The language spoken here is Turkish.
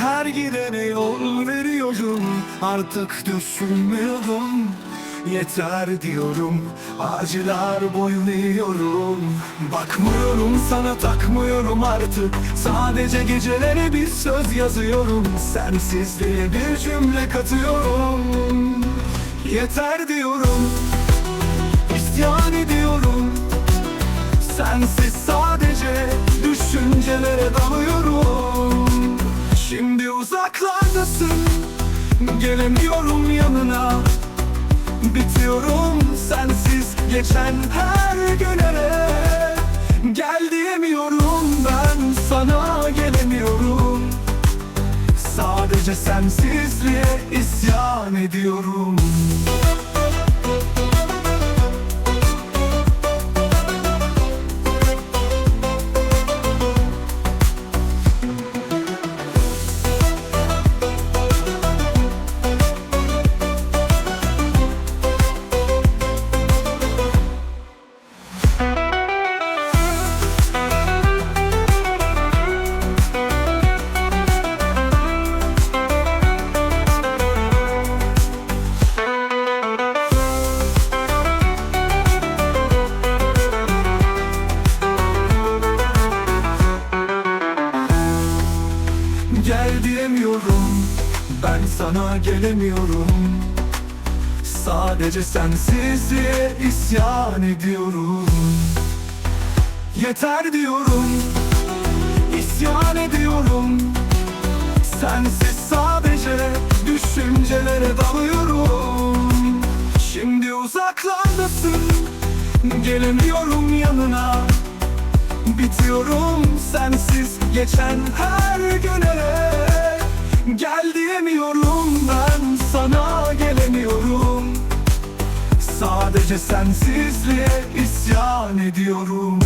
Her gidene yol veriyorum. Artık düşünmüyorum. Yeter diyorum. Acılar boyun eğiyorum. Bakmıyorum sana takmıyorum artık. Sadece gecelere bir söz yazıyorum. Sensizliğe bir cümle katıyorum. Yeter diyorum. İsyan ediyorum. Sensiz sadece düşüncelere dalıyorum Gelemiyorum yanına. Bitiyorum sensiz geçen her günere Gel diyemiyorum ben sana gelemiyorum. Sadece sensizliğe isyan ediyorum Gel diyemiyorum. Ben sana gelemiyorum. Sadece sensizliğe isyan ediyorum. Yeter diyorum İsyan ediyorum. Sensiz sadece düşüncelere dalıyorum. Şimdi uzaklardasın Gelemiyorum yanına Bitiyorum sensiz geçen her güne. Gel diyemiyorum ben sana gelemiyorum. Sadece sensizliğe isyan ediyorum